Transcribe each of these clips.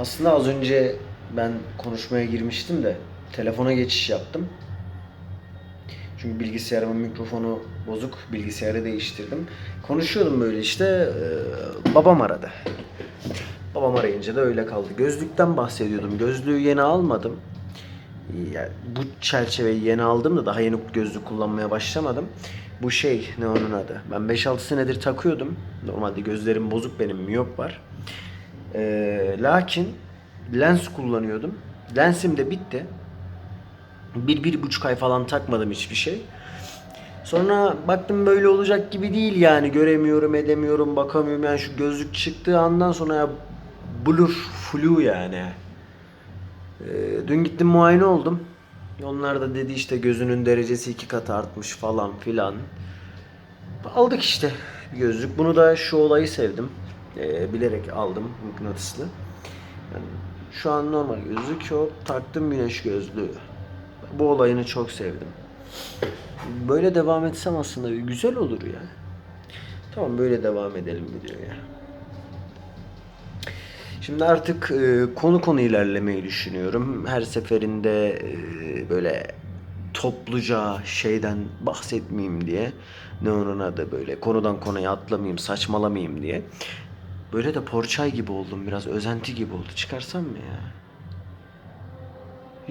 Aslında az önce ben konuşmaya girmiştim de telefona geçiş yaptım. Çünkü bilgisayarımın mikrofonu bozuk. Bilgisayarı değiştirdim. Konuşuyordum böyle işte. babam aradı. Babam arayınca da öyle kaldı. Gözlükten bahsediyordum. Gözlüğü yeni almadım. Ya, bu çerçeveyi yeni aldım da daha yeni gözlük kullanmaya başlamadım. Bu şey ne onun adı. Ben 5-6 senedir takıyordum. Normalde gözlerim bozuk benim miyop var. Ee, lakin lens kullanıyordum. Lensim de bitti. Bir, bir buçuk ay falan takmadım hiçbir şey. Sonra baktım böyle olacak gibi değil yani göremiyorum edemiyorum bakamıyorum yani şu gözlük çıktığı andan sonra ya blur flu yani. Ee, dün gittim muayene oldum. Onlar da dedi işte gözünün derecesi iki kat artmış falan filan. Aldık işte bir gözlük. Bunu da şu olayı sevdim. Ee, bilerek aldım mıknatıslı. Yani şu an normal gözlük yok. Taktım güneş gözlüğü. Bu olayını çok sevdim. Böyle devam etsem aslında güzel olur ya. Tamam böyle devam edelim videoya. Şimdi artık e, konu konu ilerlemeyi düşünüyorum. Her seferinde e, böyle topluca şeyden bahsetmeyeyim diye. Ne onun adı böyle konudan konuya atlamayayım, saçmalamayayım diye. Böyle de porçay gibi oldum biraz özenti gibi oldu. Çıkarsam mı ya?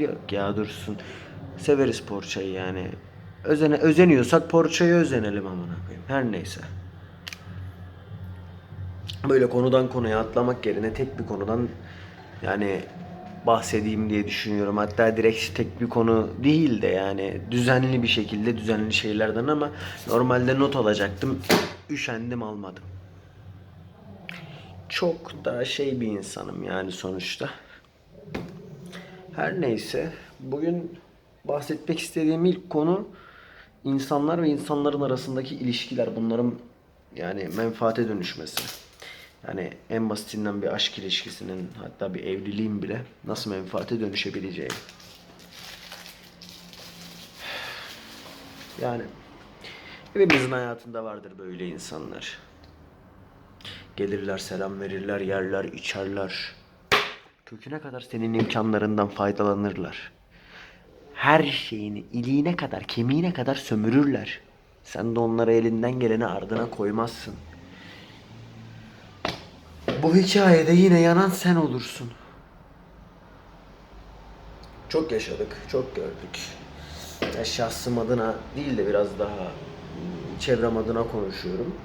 Yok ya dursun. Severiz porçayı yani. Özene, özeniyorsak porçaya özenelim amına koyayım. Her neyse. Böyle konudan konuya atlamak yerine tek bir konudan yani bahsedeyim diye düşünüyorum. Hatta direkt tek bir konu değil de yani düzenli bir şekilde düzenli şeylerden ama normalde not alacaktım. Üşendim almadım. Çok da şey bir insanım yani sonuçta. Her neyse bugün bahsetmek istediğim ilk konu insanlar ve insanların arasındaki ilişkiler. Bunların yani menfaate dönüşmesi. Yani en basitinden bir aşk ilişkisinin hatta bir evliliğin bile nasıl menfaate dönüşebileceği. Yani hepimizin hayatında vardır böyle insanlar. Gelirler, selam verirler, yerler, içerler. Köküne kadar senin imkanlarından faydalanırlar. Her şeyini iliğine kadar, kemiğine kadar sömürürler. Sen de onları elinden geleni ardına koymazsın. Bu hikayede yine yanan sen olursun. Çok yaşadık, çok gördük. Ya şahsım adına değil de biraz daha hmm, çevrem adına konuşuyorum.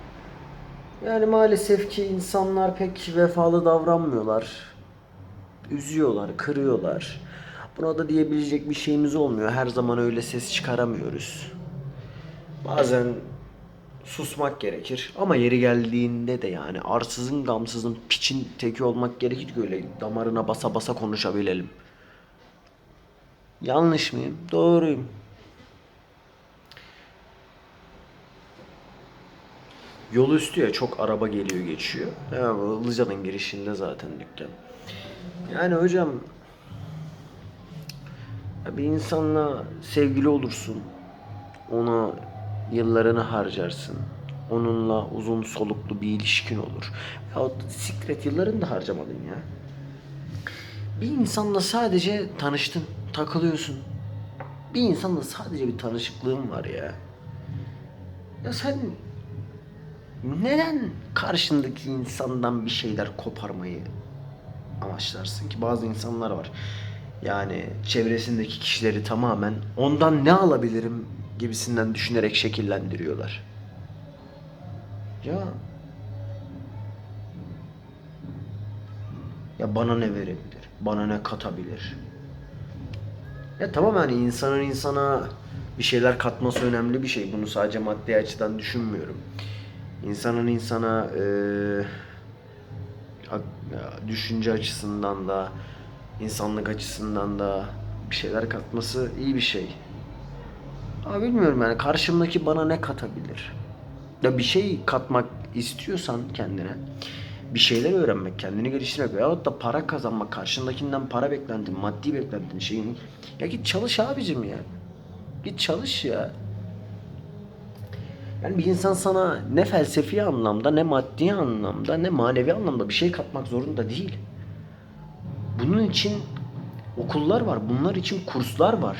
Yani maalesef ki insanlar pek vefalı davranmıyorlar. Üzüyorlar, kırıyorlar. Buna da diyebilecek bir şeyimiz olmuyor. Her zaman öyle ses çıkaramıyoruz. Bazen susmak gerekir. Ama yeri geldiğinde de yani arsızın gamsızın piçin teki olmak gerekir ki öyle damarına basa basa konuşabilelim. Yanlış mıyım? Doğruyum. Yol üstü ya çok araba geliyor geçiyor. Ilıca'nın girişinde zaten dükkan. Yani hocam bir insanla sevgili olursun. Ona yıllarını harcarsın. Onunla uzun soluklu bir ilişkin olur. Ya sikret yıllarını da harcamadın ya. Bir insanla sadece tanıştın, takılıyorsun. Bir insanla sadece bir tanışıklığın var ya. Ya sen neden karşındaki insandan bir şeyler koparmayı amaçlarsın ki bazı insanlar var. Yani çevresindeki kişileri tamamen ondan ne alabilirim gibisinden düşünerek şekillendiriyorlar. Ya ya bana ne verebilir? Bana ne katabilir? Ya tamam yani insanın insana bir şeyler katması önemli bir şey. Bunu sadece maddi açıdan düşünmüyorum. İnsanın insana ya, düşünce açısından da insanlık açısından da bir şeyler katması iyi bir şey. Ama bilmiyorum yani karşımdaki bana ne katabilir? Ya bir şey katmak istiyorsan kendine bir şeyler öğrenmek, kendini geliştirmek veyahut da para kazanmak, karşındakinden para beklentin, maddi beklentin şeyin. Ya git çalış abicim ya. Git çalış ya. Yani bir insan sana ne felsefi anlamda, ne maddi anlamda, ne manevi anlamda bir şey katmak zorunda değil. Bunun için okullar var, bunlar için kurslar var.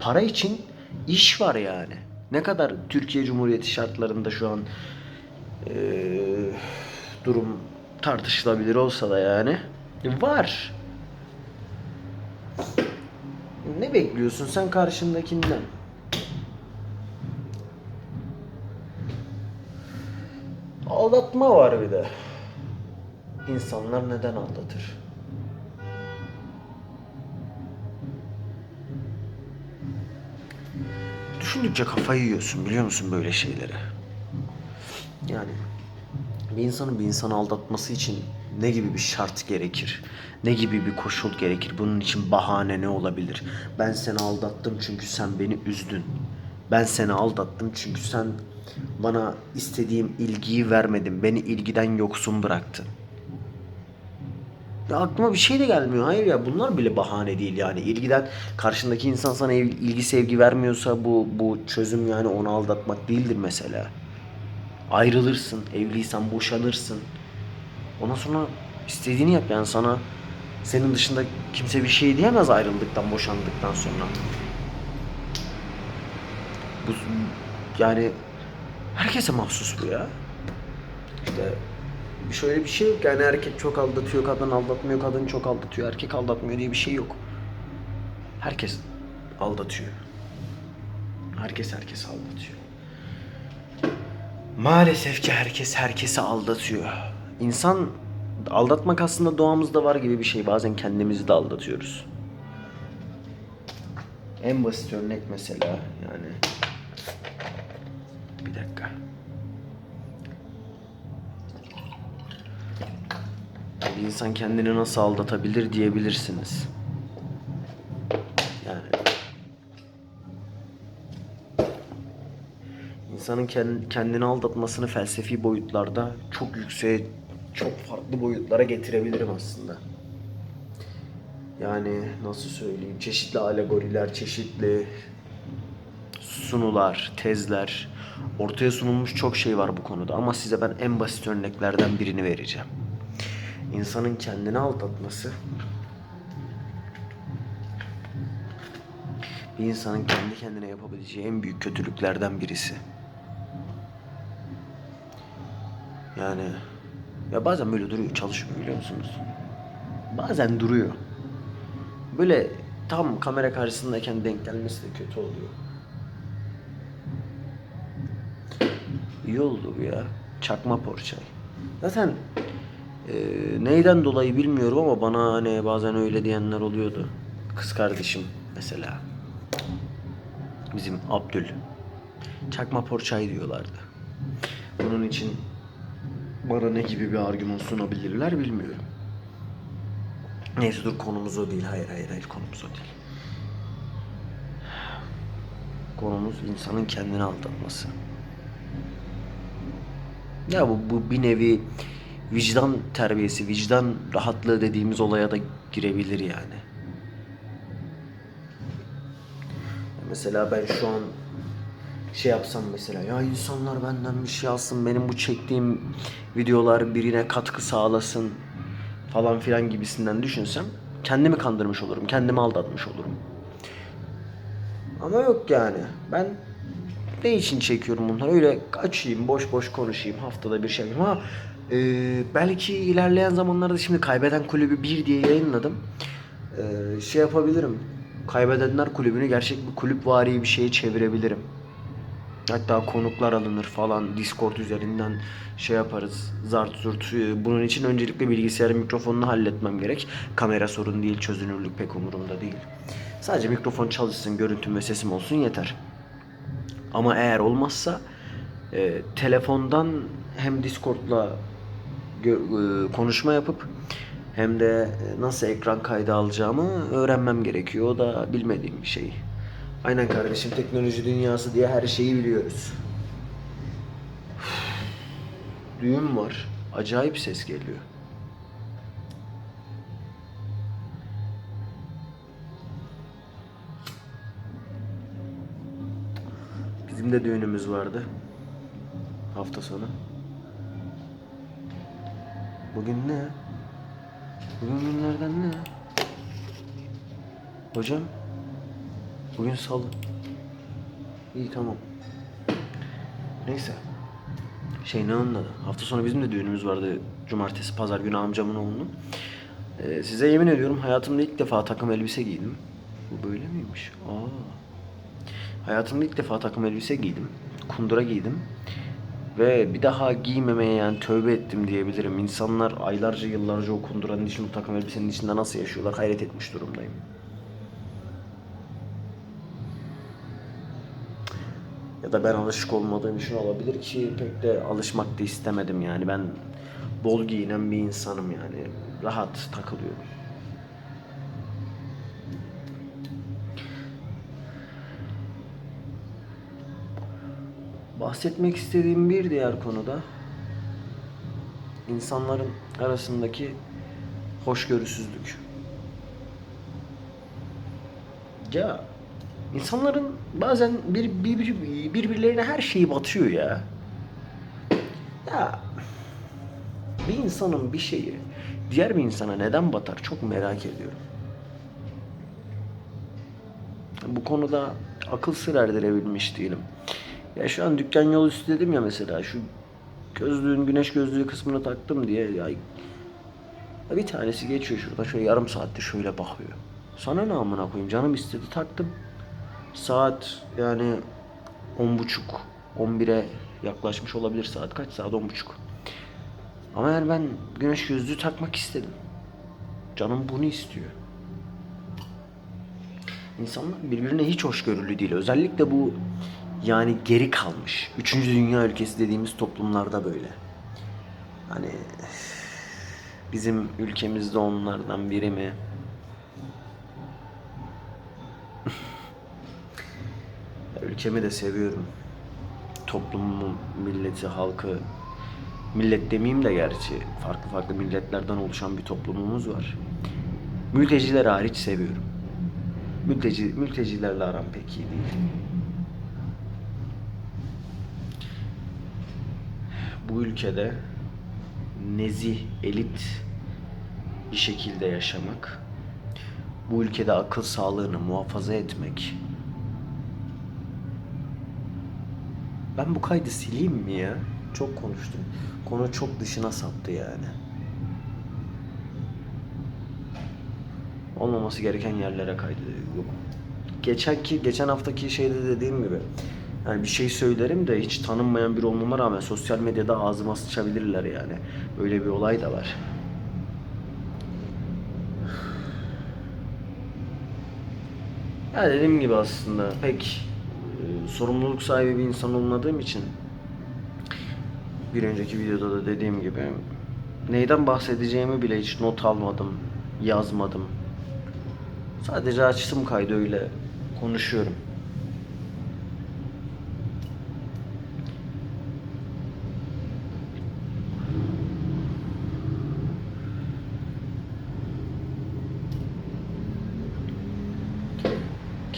Para için iş var yani. Ne kadar Türkiye Cumhuriyeti şartlarında şu an eee, durum tartışılabilir olsa da yani var. Ne bekliyorsun sen karşındakinden? Aldatma var bir de. İnsanlar neden aldatır? Düşündükçe kafayı yiyorsun biliyor musun böyle şeylere? Yani bir insanın bir insanı aldatması için ne gibi bir şart gerekir? Ne gibi bir koşul gerekir? Bunun için bahane ne olabilir? Ben seni aldattım çünkü sen beni üzdün. Ben seni aldattım çünkü sen bana istediğim ilgiyi vermedin. Beni ilgiden yoksun bıraktın. Aklıma bir şey de gelmiyor. Hayır ya bunlar bile bahane değil yani. İlgiden karşındaki insan sana il- ilgi sevgi vermiyorsa bu bu çözüm yani onu aldatmak değildir mesela. Ayrılırsın, evliysen boşanırsın. Ondan sonra istediğini yap yani sana senin dışında kimse bir şey diyemez ayrıldıktan, boşandıktan sonra. Bu yani herkese mahsus bu ya. İşte şöyle bir şey yok yani erkek çok aldatıyor, kadın aldatmıyor, kadın çok aldatıyor, erkek aldatmıyor diye bir şey yok. Herkes aldatıyor. Herkes herkes aldatıyor. Maalesef ki herkes herkesi aldatıyor. İnsan aldatmak aslında doğamızda var gibi bir şey. Bazen kendimizi de aldatıyoruz. En basit örnek mesela yani. İnsan kendini nasıl aldatabilir diyebilirsiniz. Yani insanın kend- kendini aldatmasını felsefi boyutlarda çok yükseğe, çok farklı boyutlara getirebilirim aslında. Yani nasıl söyleyeyim, çeşitli alegoriler, çeşitli sunular, tezler, ortaya sunulmuş çok şey var bu konuda ama size ben en basit örneklerden birini vereceğim. İnsanın kendini aldatması bir insanın kendi kendine yapabileceği en büyük kötülüklerden birisi. Yani ya bazen böyle duruyor çalışmıyor biliyor musunuz? Bazen duruyor. Böyle tam kamera karşısındayken denk gelmesi de kötü oluyor. İyi oldu bu ya. Çakma porçay. Zaten e, neyden dolayı bilmiyorum ama bana hani bazen öyle diyenler oluyordu. Kız kardeşim mesela. Bizim Abdül. Çakma porçay diyorlardı. Bunun için bana ne gibi bir argüman sunabilirler bilmiyorum. Neyse dur konumuz o değil. Hayır hayır hayır konumuz o değil. Konumuz insanın kendini aldatması. Ya bu, bu bir nevi vicdan terbiyesi, vicdan rahatlığı dediğimiz olaya da girebilir yani. Mesela ben şu an şey yapsam mesela ya insanlar benden bir şey alsın benim bu çektiğim videolar birine katkı sağlasın falan filan gibisinden düşünsem kendimi kandırmış olurum, kendimi aldatmış olurum. Ama yok yani. Ben ne için çekiyorum bunları? Öyle açayım, boş boş konuşayım. Haftada bir şey yapayım. Ha, e, belki ilerleyen zamanlarda şimdi Kaybeden Kulübü 1 diye yayınladım. E, şey yapabilirim. Kaybedenler Kulübü'nü gerçek bir kulüp vari bir şeye çevirebilirim. Hatta konuklar alınır falan Discord üzerinden şey yaparız zart zurt. Ee, Bunun için öncelikle bilgisayar mikrofonunu halletmem gerek. Kamera sorun değil, çözünürlük pek umurumda değil. Sadece mikrofon çalışsın, görüntüm ve sesim olsun yeter. Ama eğer olmazsa e, telefondan hem Discord'la konuşma yapıp hem de e, nasıl ekran kaydı alacağımı öğrenmem gerekiyor. O da bilmediğim bir şey. Aynen kardeşim teknoloji dünyası diye her şeyi biliyoruz. Düğün var. Acayip ses geliyor. Bizim de düğünümüz vardı. hafta sonu? Bugün ne? Bugün günlerden ne? Hocam? Bugün salı. İyi tamam. Neyse. Şey ne anladı? Hafta sonu bizim de düğünümüz vardı. Cumartesi, pazar günü amcamın oğlunun. Ee, size yemin ediyorum hayatımda ilk defa takım elbise giydim. Bu böyle miymiş? Aa. Hayatımda ilk defa takım elbise giydim. Kundura giydim. Ve bir daha giymemeye yani tövbe ettim diyebilirim. İnsanlar aylarca yıllarca o kunduranın içinde, takım elbisenin içinde nasıl yaşıyorlar hayret etmiş durumdayım. Ya da ben alışık olmadığım için olabilir ki pek de alışmak da istemedim yani. Ben bol giyinen bir insanım yani. Rahat takılıyorum. Bahsetmek istediğim bir diğer konuda insanların arasındaki hoşgörüsüzlük. Ya insanların bazen bir, bir, bir- birbirlerine her şeyi batıyor ya. Ya bir insanın bir şeyi diğer bir insana neden batar çok merak ediyorum. Bu konuda akıl sır erdirebilmiş değilim. Ya şu an dükkan yol üstü dedim ya mesela şu gözlüğün güneş gözlüğü kısmını taktım diye ya, ya bir tanesi geçiyor şurada şöyle yarım saatte şöyle bakıyor. Sana ne amına koyayım canım istedi taktım. Saat yani on buçuk, on bire yaklaşmış olabilir saat kaç saat on buçuk. Ama yani ben güneş gözlüğü takmak istedim. Canım bunu istiyor. İnsanlar birbirine hiç hoşgörülü değil. Özellikle bu yani geri kalmış. Üçüncü dünya ülkesi dediğimiz toplumlarda böyle. Hani bizim ülkemizde onlardan biri mi? Ülkemi de seviyorum. Toplumumu, milleti, halkı. Millet demeyeyim de gerçi. Farklı farklı milletlerden oluşan bir toplumumuz var. Mülteciler hariç seviyorum. Mülteci, mültecilerle aram pek iyi değil. Bu ülkede nezih, elit bir şekilde yaşamak, bu ülkede akıl sağlığını muhafaza etmek. Ben bu kaydı sileyim mi ya? Çok konuştum. Konu çok dışına saptı yani. olmaması gereken yerlere kaydı. Geçenki, geçen haftaki şeyde dediğim gibi yani bir şey söylerim de hiç tanınmayan biri olmama rağmen sosyal medyada ağzıma sıçabilirler yani. Böyle bir olay da var. Ya dediğim gibi aslında pek e, sorumluluk sahibi bir insan olmadığım için bir önceki videoda da dediğim gibi neyden bahsedeceğimi bile hiç not almadım, yazmadım. Sadece açtım kaydı öyle konuşuyorum.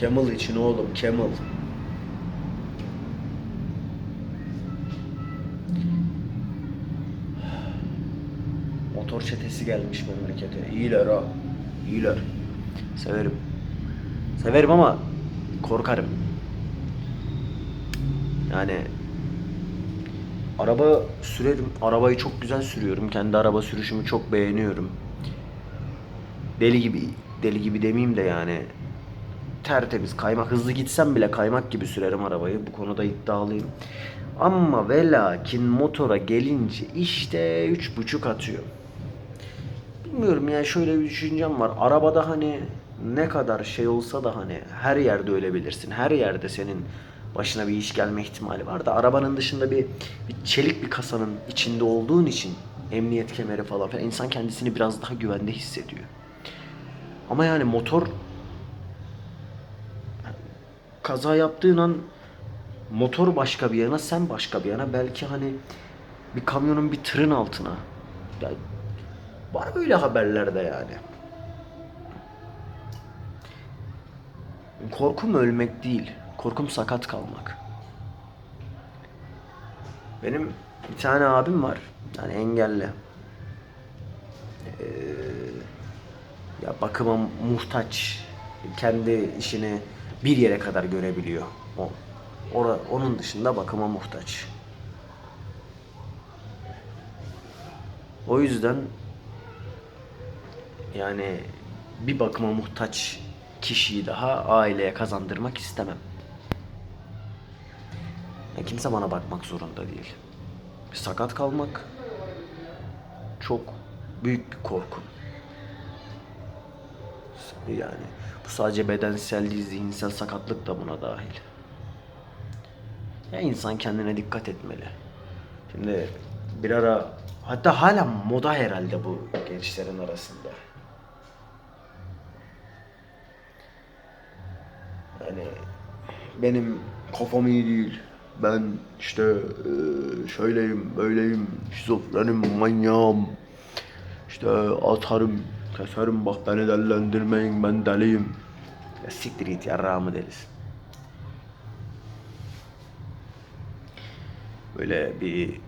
Camel için oğlum, Camel. Motor çetesi gelmiş memlekete. İyiler ha. İyiler. Severim. Severim ama korkarım. Yani araba sürerim. Arabayı çok güzel sürüyorum. Kendi araba sürüşümü çok beğeniyorum. Deli gibi, deli gibi demeyeyim de yani tertemiz kaymak hızlı gitsem bile kaymak gibi sürerim arabayı. Bu konuda iddialıyım. Ama ve lakin motora gelince işte üç buçuk atıyor. Bilmiyorum ya şöyle bir düşüncem var. Arabada hani ne kadar şey olsa da hani her yerde ölebilirsin. Her yerde senin başına bir iş gelme ihtimali var da arabanın dışında bir, bir çelik bir kasanın içinde olduğun için emniyet kemeri falan filan insan kendisini biraz daha güvende hissediyor. Ama yani motor kaza yaptığın an motor başka bir yana sen başka bir yana belki hani bir kamyonun bir tırın altına. Ya, var böyle haberlerde yani. Korkum ölmek değil. Korkum sakat kalmak. Benim bir tane abim var. Yani engelli. Ee, ya bakıma muhtaç. Kendi işini bir yere kadar görebiliyor. O, ora- onun dışında bakıma muhtaç. O yüzden yani bir bakıma muhtaç kişiyi daha aileye kazandırmak istemem. Ya kimse bana bakmak zorunda değil. Sakat kalmak çok büyük bir korku. Yani bu sadece bedensel değil, zihinsel sakatlık da buna dahil. Ya insan kendine dikkat etmeli. Şimdi bir ara hatta hala moda herhalde bu gençlerin arasında. Yani benim kafam iyi değil. Ben işte eee, şöyleyim, böyleyim, şizofrenim, manyağım. İşte atarım, keserim bak beni dellendirmeyin ben deliyim. Ya siktir git yarrağımı delisin. Böyle bir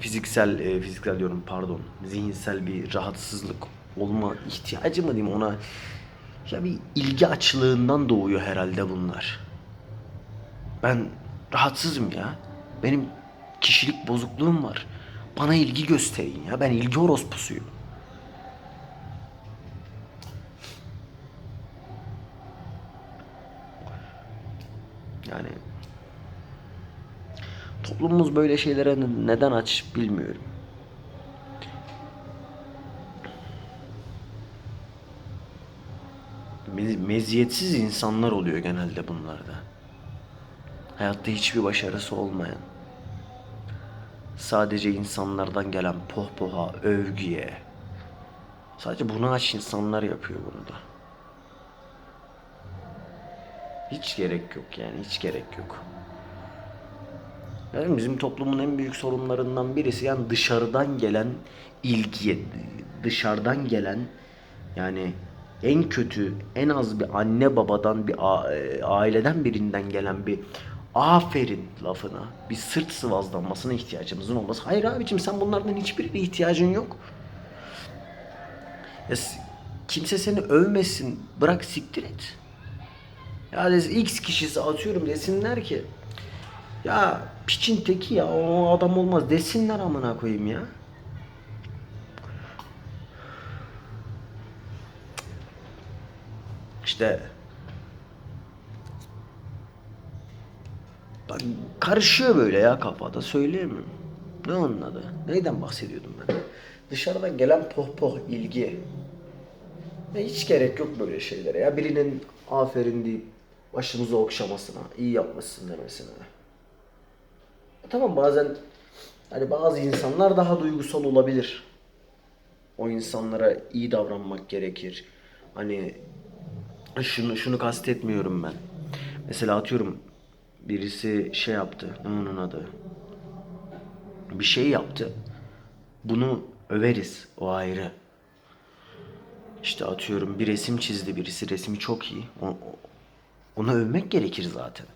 fiziksel, e, fiziksel diyorum pardon, zihinsel bir rahatsızlık olma ihtiyacı mı diyeyim ona? Ya bir ilgi açlığından doğuyor herhalde bunlar. Ben rahatsızım ya. Benim kişilik bozukluğum var. Bana ilgi gösterin ya. Ben ilgi orospusuyum. Yani toplumumuz böyle şeylere neden aç bilmiyorum. Me- meziyetsiz insanlar oluyor genelde bunlarda. Hayatta hiçbir başarısı olmayan. Sadece insanlardan gelen pohpoha, övgüye. Sadece bunu aç insanlar yapıyor bunu da. Hiç gerek yok yani hiç gerek yok. Yani bizim toplumun en büyük sorunlarından birisi yani dışarıdan gelen ilgiye, dışarıdan gelen yani en kötü, en az bir anne babadan bir e, aileden birinden gelen bir aferin lafına, bir sırt sıvazlanmasına ihtiyacımızın olması. Hayır abicim sen bunlardan hiçbirine ihtiyacın yok. Ya, kimse seni övmesin, bırak siktir et. Ya X kişisi atıyorum desinler ki ya piçin teki ya o adam olmaz desinler amına koyayım ya. İşte bak karışıyor böyle ya kafada söyleyemiyorum. Ne onun adı? Neyden bahsediyordum ben? Dışarıdan gelen pohpoh ilgi. Ya hiç gerek yok böyle şeylere ya. Birinin aferin deyip başımızı okşamasına, iyi yapmasın demesine. Tamam bazen hani bazı insanlar daha duygusal olabilir. O insanlara iyi davranmak gerekir. Hani şunu şunu kastetmiyorum ben. Mesela atıyorum birisi şey yaptı. Ne onun adı? Bir şey yaptı. Bunu överiz. O ayrı. İşte atıyorum bir resim çizdi birisi. Resmi çok iyi. O- o- Onu övmek gerekir zaten.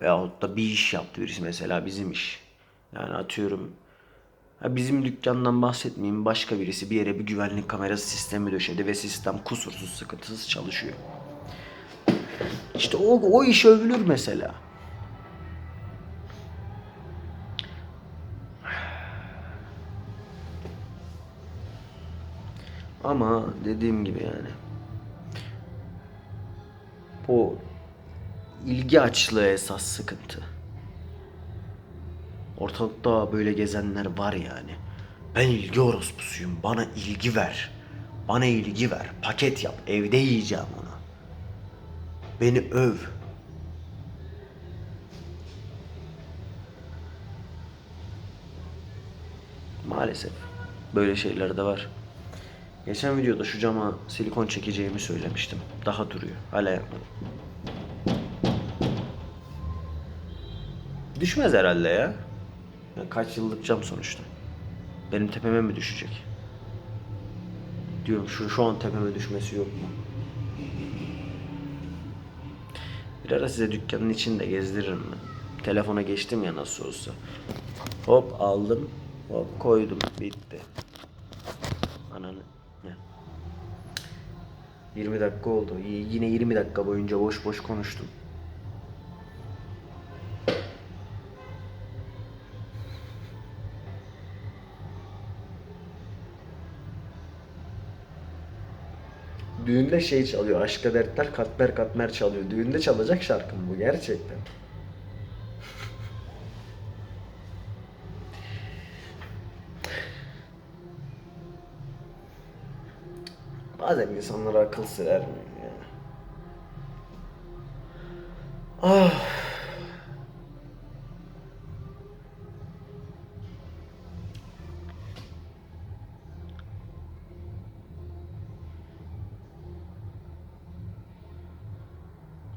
Veyahut da bir iş yaptı birisi mesela bizim iş. Yani atıyorum ha bizim dükkandan bahsetmeyeyim başka birisi bir yere bir güvenlik kamerası sistemi döşedi ve sistem kusursuz sıkıntısız çalışıyor. İşte o, o iş övülür mesela. Ama dediğim gibi yani o ilgi açlığı esas sıkıntı. Ortalıkta böyle gezenler var yani. Ben ilgi orospusuyum. Bana ilgi ver. Bana ilgi ver. Paket yap. Evde yiyeceğim onu. Beni öv. Maalesef. Böyle şeyler de var. Geçen videoda şu cama silikon çekeceğimi söylemiştim. Daha duruyor. Hala yapmadım. Düşmez herhalde ya. Ya Kaç yıllık cam sonuçta. Benim tepeme mi düşecek? Diyorum şu, şu an tepeme düşmesi yok mu? Bir ara size dükkanın içinde gezdiririm ben. Telefona geçtim ya nasıl olsa. Hop aldım. Hop koydum. Bitti. Ananı. Ne? 20 dakika oldu. Y- Yine 20 dakika boyunca boş boş konuştum. Düğünde şey çalıyor. Aşka dertler katmer katmer çalıyor. Düğünde çalacak şarkı mı bu gerçekten? Bazen insanlara akıl sır ermiyor ya. Ah.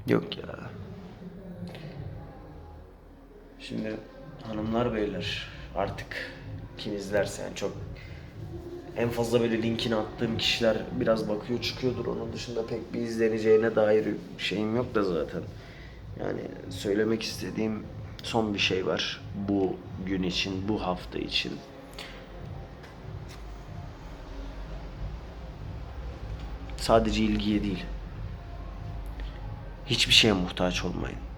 Yok ya. Şimdi hanımlar beyler artık kim izlerse yani çok en fazla böyle linkini attığım kişiler biraz bakıyor çıkıyordur. Onun dışında pek bir izleneceğine dair şeyim yok da zaten. Yani söylemek istediğim son bir şey var. Bu gün için, bu hafta için. Sadece ilgiye değil. Hiçbir şeye muhtaç olmayın.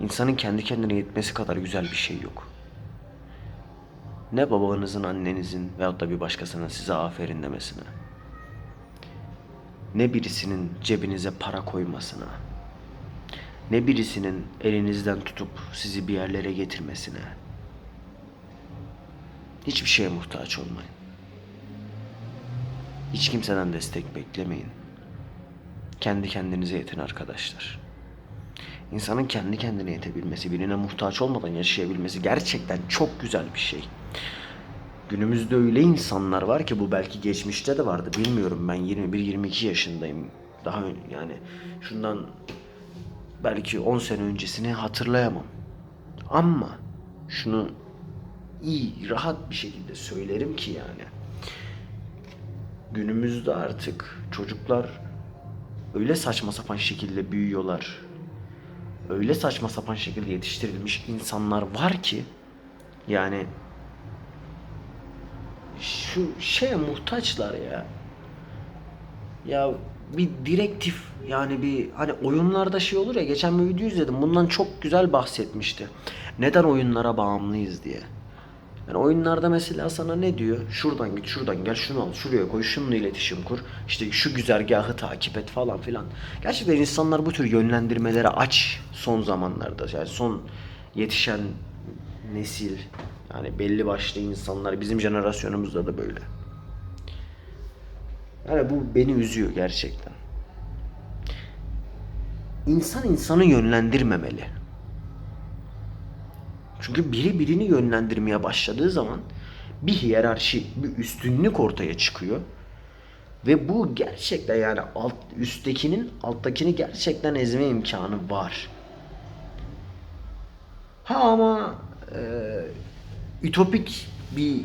İnsanın kendi kendine yetmesi kadar güzel bir şey yok. Ne babanızın, annenizin veyahut da bir başkasının size aferin demesine. Ne birisinin cebinize para koymasına. Ne birisinin elinizden tutup sizi bir yerlere getirmesine. Hiçbir şeye muhtaç olmayın. Hiç kimseden destek beklemeyin. Kendi kendinize yetin arkadaşlar. İnsanın kendi kendine yetebilmesi, birine muhtaç olmadan yaşayabilmesi gerçekten çok güzel bir şey. Günümüzde öyle insanlar var ki bu belki geçmişte de vardı bilmiyorum ben 21-22 yaşındayım. Daha yani şundan belki 10 sene öncesini hatırlayamam. Ama şunu iyi, rahat bir şekilde söylerim ki yani. Günümüzde artık çocuklar öyle saçma sapan şekilde büyüyorlar. Öyle saçma sapan şekilde yetiştirilmiş insanlar var ki yani şu şeye muhtaçlar ya. Ya bir direktif yani bir hani oyunlarda şey olur ya geçen bir video izledim bundan çok güzel bahsetmişti. Neden oyunlara bağımlıyız diye. Yani oyunlarda mesela sana ne diyor? Şuradan git, şuradan gel, şunu al, şuraya koy, şununla iletişim kur. İşte şu güzergahı takip et falan filan. Gerçekten insanlar bu tür yönlendirmelere aç son zamanlarda. Yani son yetişen nesil yani belli başlı insanlar bizim jenerasyonumuzda da böyle. Yani bu beni üzüyor gerçekten. İnsan insanı yönlendirmemeli. Çünkü biri birini yönlendirmeye başladığı zaman bir hiyerarşi, bir üstünlük ortaya çıkıyor. Ve bu gerçekten yani alt üsttekinin alttakini gerçekten ezme imkanı var. Ha ama e, ütopik bir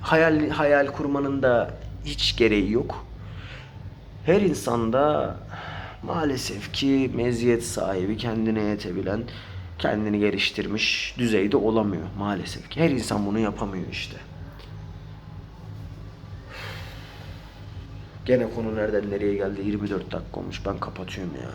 hayal hayal kurmanın da hiç gereği yok. Her insanda maalesef ki meziyet sahibi, kendine yetebilen, kendini geliştirmiş düzeyde olamıyor maalesef ki. Her insan bunu yapamıyor işte. Gene konu nereden nereye geldi? 24 dakika olmuş. Ben kapatıyorum ya.